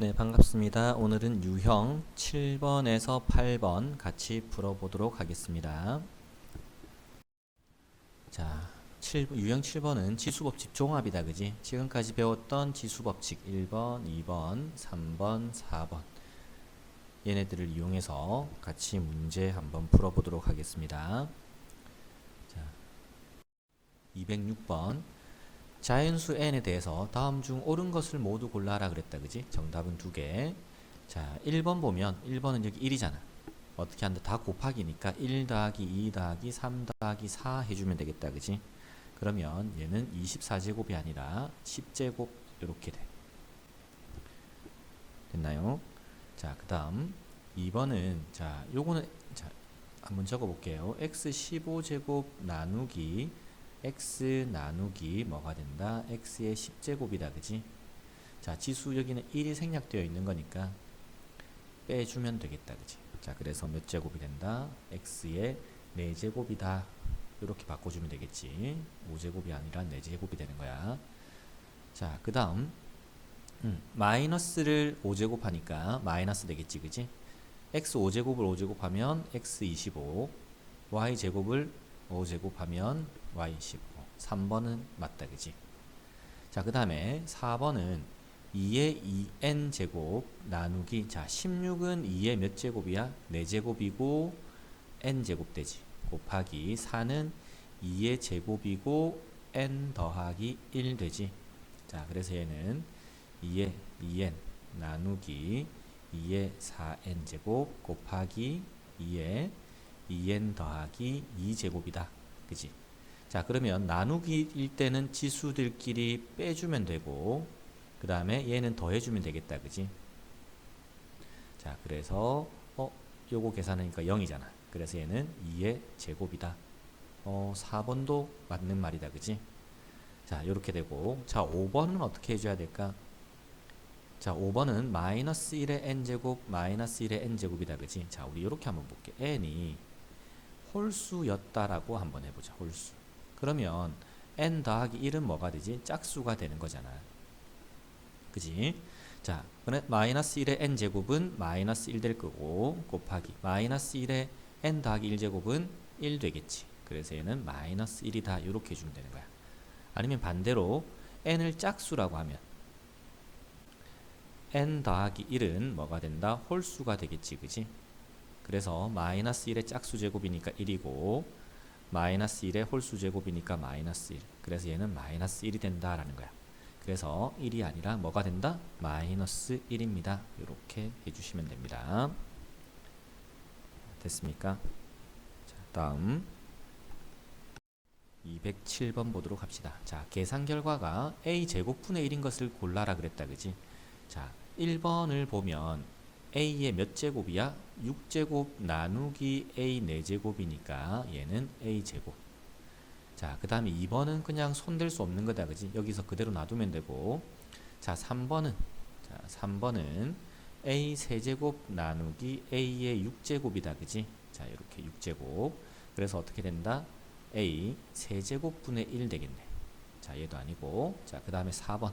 네, 반갑습니다. 오늘은 유형 7번에서 8번 같이 풀어보도록 하겠습니다. 자, 7, 유형 7번은 지수법칙 종합이다, 그지? 지금까지 배웠던 지수법칙 1번, 2번, 3번, 4번 얘네들을 이용해서 같이 문제 한번 풀어보도록 하겠습니다. 자, 206번 자연수 n에 대해서 다음 중 옳은 것을 모두 골라라 그랬다. 그지? 정답은 두 개. 자, 1번 보면 1번은 여기 1이잖아. 어떻게 한다? 다 곱하기니까 1 더하기 2 더하기 3 더하기 4 해주면 되겠다. 그지? 그러면 얘는 24제곱이 아니라 10제곱 이렇게 돼. 됐나요? 자, 그 다음 2번은 자, 요거는 자, 한번 적어 볼게요. x 15제곱 나누기 x 나누기 뭐가 된다? x의 10제곱이다. 그지? 자, 지수 여기는 1이 생략되어 있는 거니까 빼주면 되겠다. 그지? 자, 그래서 몇 제곱이 된다? x의 4제곱이다. 이렇게 바꿔주면 되겠지. 5제곱이 아니라 4제곱이 되는 거야. 자, 그 다음 음, 마이너스를 5제곱 하니까 마이너스 되겠지. 그지? x 5제곱을 5제곱 하면 x 25 y 제곱을 5제곱 하면 y15 3번은 맞다 그지? 자그 다음에 4번은 2의 2n 제곱 나누기 자 16은 2의 몇 제곱이야? 4제곱이고 n 제곱 되지. 곱하기 4는 2의 제곱이고 n 더하기 1 되지. 자 그래서 얘는 2의 2n 나누기 2의 4n 제곱 곱하기 2의 2n 더하기 2제곱이다. 그지? 자, 그러면 나누기일 때는 지수들끼리 빼주면 되고, 그 다음에 얘는 더해주면 되겠다. 그지? 자, 그래서, 어, 요거 계산하니까 0이잖아. 그래서 얘는 2의 제곱이다. 어, 4번도 맞는 말이다. 그지? 자, 요렇게 되고, 자, 5번은 어떻게 해줘야 될까? 자, 5번은 마이너스 1의 n제곱, 마이너스 1의 n제곱이다. 그지? 자, 우리 요렇게 한번 볼게. n이 홀수였다라고 한번 해보자. 홀수. 그러면 n 더하기 1은 뭐가 되지? 짝수가 되는 거잖아. 그지? 자, 마이너스 1의 n 제곱은 마이너스 1 될 거고 곱하기 마이너스 1의 n 더하기 1 제곱은 1 되겠지. 그래서 얘는 마이너스 1이다. 이렇게 해주면 되는 거야. 아니면 반대로 n을 짝수라고 하면 n 더하기 1은 뭐가 된다? 홀수가 되겠지. 그지? 그래서 마이너스 1의 짝수 제곱이니까 1이고 마이너스 1의 홀수 제곱이니까 마이너스 1 그래서 얘는 마이너스 1이 된다라는 거야. 그래서 1이 아니라 뭐가 된다? 마이너스 1입니다. 이렇게 해주시면 됩니다. 됐습니까? 자, 다음. 207번 보도록 합시다. 자 계산 결과가 a제곱분의 1인 것을 골라라 그랬다 그지? 자 1번을 보면 a의 몇 제곱이야? 6제곱 나누기 a 4제곱이니까 얘는 a제곱. 자 그 다음에 2번은 그냥 손댈 수 없는 거다 그지? 여기서 그대로 놔두면 되고. 자 3번은 자 3번은 a 세제곱 나누기 a의 6제곱이다 그지? 자 이렇게 6제곱. 그래서 어떻게 된다? A 세제곱분의 1 되겠네. 자 얘도 아니고. 자 그 다음에 4번.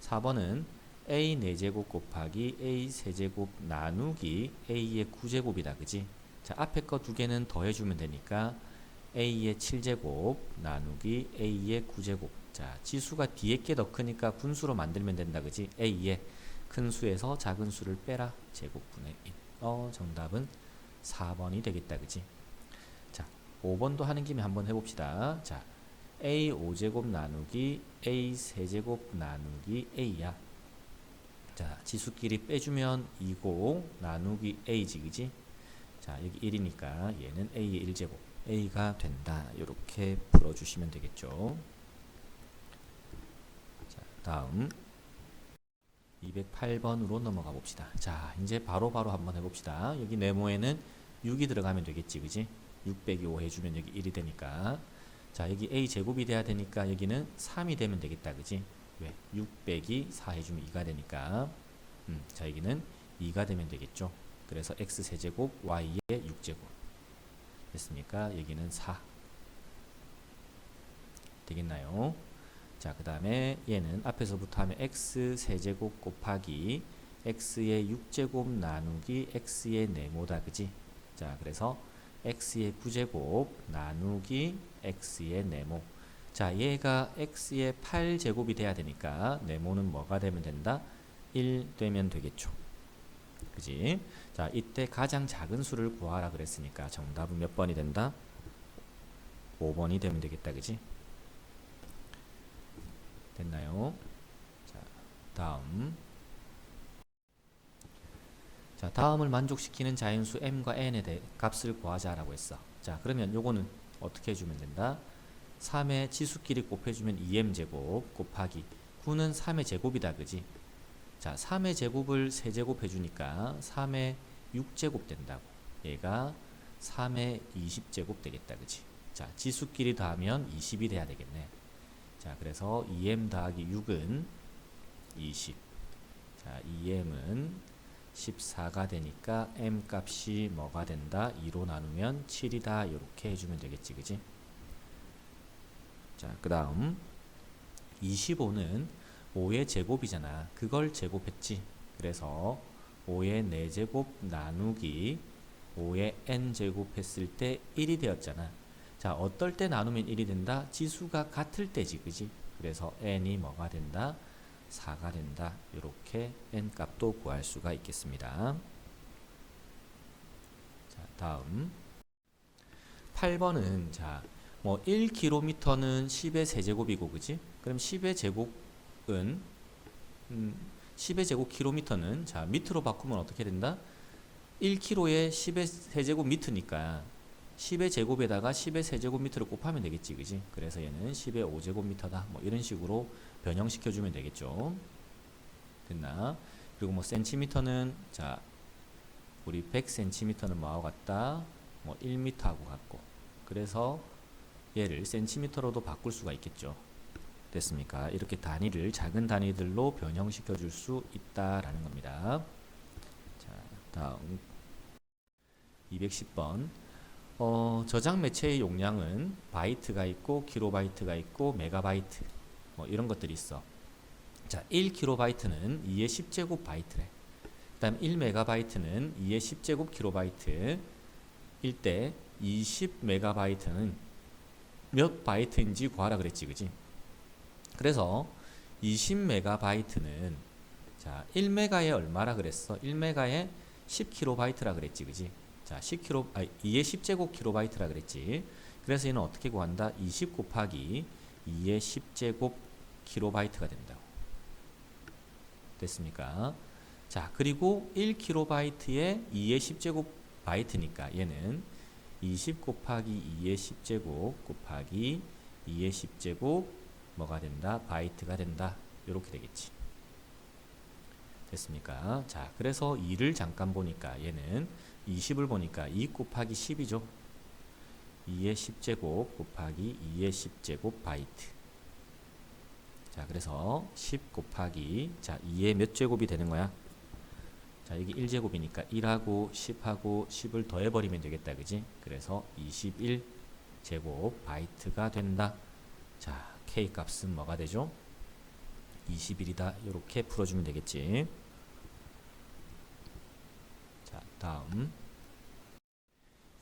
4번은 a 4제곱 곱하기 a 세제곱 나누기 a의 9제곱이다 그지? 자 앞에 거 두 개는 더해주면 되니까 a의 7제곱 나누기 a의 9제곱. 자 지수가 뒤에 게 더 크니까 분수로 만들면 된다 그지? A의 큰 수에서 작은 수를 빼라 제곱분의 1 어, 정답은 4번이 되겠다 그지? 자 5번도 하는 김에 한번 해봅시다. 자 a 5제곱 나누기 a 세제곱 나누기 a야. 자, 지수끼리 빼주면 2고 나누기 a지 그지? 자, 여기 1이니까 얘는 a의 1제곱 a가 된다. 이렇게 풀어주시면 되겠죠. 자, 다음 208번으로 넘어가 봅시다. 자, 이제 바로바로 바로 한번 해봅시다. 여기 네모에는 6이 들어가면 되겠지, 그지? 6 빼기 5 해주면 여기 1이 되니까 자, 여기 a 제곱이 돼야 되니까 여기는 3이 되면 되겠다, 그지? 왜? 6 빼기 4 해주면 2가 되니까 음, 자 여기는 2가 되면 되겠죠. 그래서 x 세제곱 y의 6제곱 됐습니까? 여기는 4 되겠나요? 자, 그 다음에 얘는 앞에서부터 하면 x 세제곱 곱하기 x의 6제곱 나누기 x의 네모다 그지? 자, 그래서 x의 9제곱 나누기 x의 네모. 자, 얘가 x의 8제곱이 돼야 되니까 네모는 뭐가 되면 된다? 1 되면 되겠죠. 그지? 자, 이때 가장 작은 수를 구하라 그랬으니까 정답은 몇 번이 된다? 5번이 되면 되겠다. 그지? 됐나요? 자, 다음. 자, 다음을 만족시키는 자연수 m과 n에 대해 값을 구하자라고 했어. 자, 그러면 요거는 어떻게 해주면 된다? 3의 지수끼리 곱해주면 2m 제곱 곱하기 9는 3의 제곱이다, 그지? 자, 3의 제곱을 세제곱 해주니까 3의 6제곱 된다고. 얘가 3의 20제곱 되겠다, 그지? 자, 지수끼리 더하면 20이 돼야 되겠네. 자, 그래서 2m 더하기 6은 20. 자, 2m은 14가 되니까 m 값이 뭐가 된다? 2로 나누면 7이다. 이렇게 해주면 되겠지, 그지? 자, 그 다음 25는 5의 제곱이잖아. 그걸 제곱했지. 그래서 5의 4제곱 나누기 5의 n제곱 했을 때 1이 되었잖아. 자, 어떨 때 나누면 1이 된다? 지수가 같을 때지, 그지? 그래서 n이 뭐가 된다? 4가 된다. 이렇게 n 값도 구할 수가 있겠습니다. 자, 다음 8번은 자, 뭐 1km는 10의 세제곱이고 그지? 그럼 10의 제곱 은 음, 10의 제곱 킬로미터는 자, 미터로 바꾸면 어떻게 된다? 1km에 10의 세제곱 미터니까 10의 제곱에다가 10의 세제곱미터를 곱하면 되겠지, 그지? 그래서 얘는 10의 5제곱미터다. 뭐 이런 식으로 변형시켜 주면 되겠죠. 됐나? 그리고 뭐 센티미터는 자, 우리 100cm는 뭐하고 같다? 뭐 1m하고 같고. 그래서 얘를 센티미터로도 바꿀 수가 있겠죠. 됐습니까? 이렇게 단위를 작은 단위들로 변형시켜 줄 수 있다라는 겁니다. 자, 다음 210번. 어, 저장 매체의 용량은 바이트가 있고 킬로바이트가 있고 메가바이트 뭐 이런 것들이 있어. 자, 1킬로바이트는 2의 10제곱 바이트래. 그다음 1메가바이트는 2의 10제곱 킬로바이트. 일때 20메가바이트는 몇 바이트인지 구하라 그랬지, 그지? 그래서 20메가바이트는 자, 1메가에 얼마라 그랬어? 1메가에 10킬로바이트라 그랬지, 그지? 자, 10kg, 아, 2의 10제곱 킬로바이트라 그랬지. 그래서 얘는 어떻게 구한다? 20 곱하기 2의 10제곱 킬로바이트가 된다고. 됐습니까? 자, 그리고 1킬로바이트에 2의 10제곱 바이트니까 얘는 20 곱하기 2의 10제곱 곱하기 2의 10제곱 뭐가 된다? 바이트가 된다. 이렇게 되겠지. 됐습니까? 자, 그래서 2를 잠깐 보니까 얘는 20을 보니까 2 곱하기 10이죠. 2의 10제곱 곱하기 2의 10제곱 바이트. 자, 그래서 10 곱하기 자, 2의 몇 제곱이 되는 거야? 자, 여기 1제곱이니까 1하고 10하고 10을 더해 버리면 되겠다. 그지? 그래서 21 제곱 바이트가 된다. 자, K 값은 뭐가 되죠? 21이다. 이렇게 풀어 주면 되겠지. 자, 다음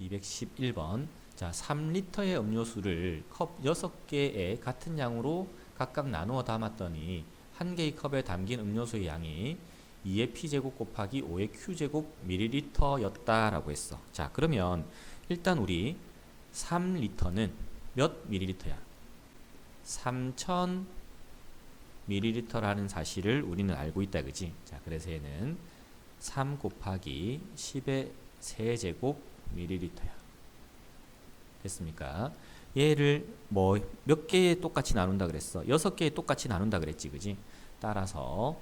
211번. 자, 3리터의 음료수를 컵 6개에 같은 양으로 각각 나누어 담았더니 한 개의 컵에 담긴 음료수의 양이 2의 p제곱 곱하기 5의 q제곱 밀리리터였다라고 했어. 자, 그러면 일단 우리 3리터는 몇 밀리리터야? 3000 밀리리터라는 사실을 우리는 알고 있다. 그지? 자, 그래서 얘는 3 곱하기 10의 세제곱 밀리리터야. 됐습니까? 얘를 뭐 몇 개에 똑같이 나눈다 그랬어? 여섯 개에 똑같이 나눈다 그랬지, 그지? 따라서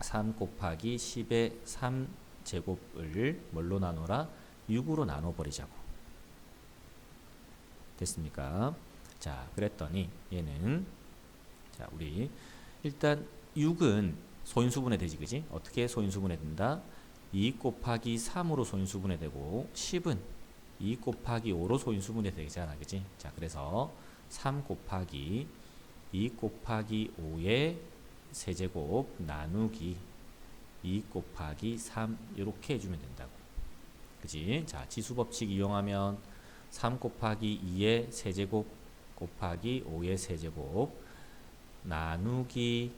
3 곱하기 10의 3제곱을 뭘로 나누라? 6으로 나눠버리자고. 됐습니까? 자, 그랬더니 얘는 자, 우리 일단 6은 소인수분해 되지, 그지? 어떻게 소인수분해 된다? 2 곱하기 3으로 소인수분해 되고 10은 2 곱하기 5로 소인수분해 되잖아, 그지? 자, 그래서 3 곱하기 2 곱하기 5의 세제곱 나누기 2 곱하기 3 이렇게 해주면 된다고. 그지? 자, 지수 법칙 이용하면 3 곱하기 2의 세제곱 곱하기 5의 세제곱 나누기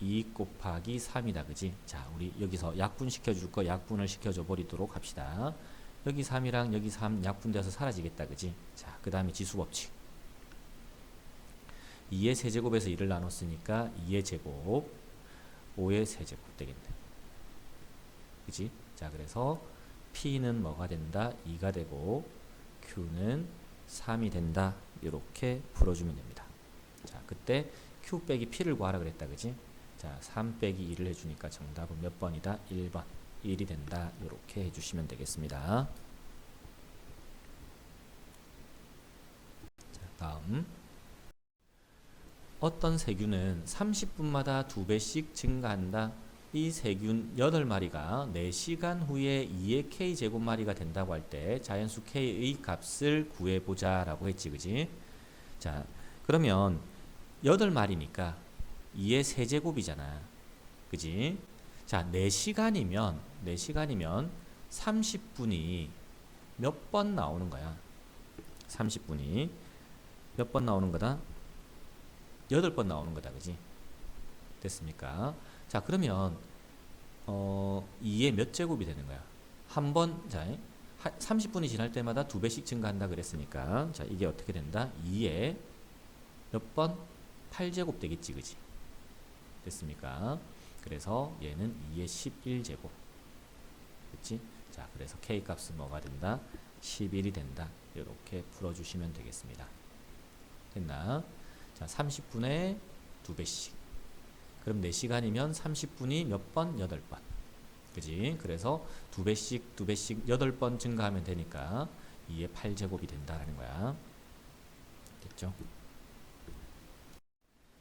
2 곱하기 3이다. 그지? 자, 우리 여기서 약분 시켜 줄 거 약분을 시켜 줘 버리도록 합시다. 여기 3이랑 여기 3 약분돼서 사라지겠다. 그지? 자, 그 다음에 지수 법칙. 2의 세제곱에서 2를 나눴으니까 2의 제곱 5의 세제곱 되겠네. 그지? 자, 그래서 P는 뭐가 된다? 2가 되고 Q는 3이 된다. 이렇게 풀어주면 됩니다. 자, 그때 Q 빼기 P를 구하라 그랬다. 그지? 자, 3 빼기 2를 해주니까 정답은 몇 번이다? 1번. 1이 된다. 이렇게 해주시면 되겠습니다. 자, 다음. 어떤 세균은 30분마다 2배씩 증가한다. 이 세균 8마리가 4시간 후에 2의 k 제곱마리가 된다고 할 때 자연수 k의 값을 구해보자 라고 했지 그지? 자 그러면 8마리니까 2의 세제곱이잖아. 그지? 자 4시간이면 4시간이면 30분이 몇 번 나오는 거야? 30분이 몇 번 나오는 거다? 8번 나오는 거다 그지? 됐습니까 자 그러면 어 2의 몇 제곱이 되는 거야? 한 번, 자 30분이 지날 때마다 두 배씩 증가한다 그랬으니까 자 이게 어떻게 된다? 2의 몇 번? 8제곱 되겠지 그지? 됐습니까? 그래서 얘는 2의 11제곱 그치? 자 그래서 k 값은 뭐가 된다? 11이 된다 이렇게 풀어주시면 되겠습니다 됐나? 자 30분에 두 배씩 그럼 4시간이면 30분이 몇 번? 8번. 그지? 그래서 두 배씩 두 배씩 8번 증가하면 되니까 2의 8제곱이 된다라는 거야. 됐죠?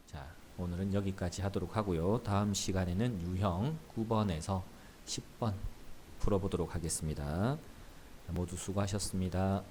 자, 오늘은 여기까지 하도록 하고요. 다음 시간에는 유형 9번에서 10번 풀어보도록 하겠습니다. 모두 수고하셨습니다.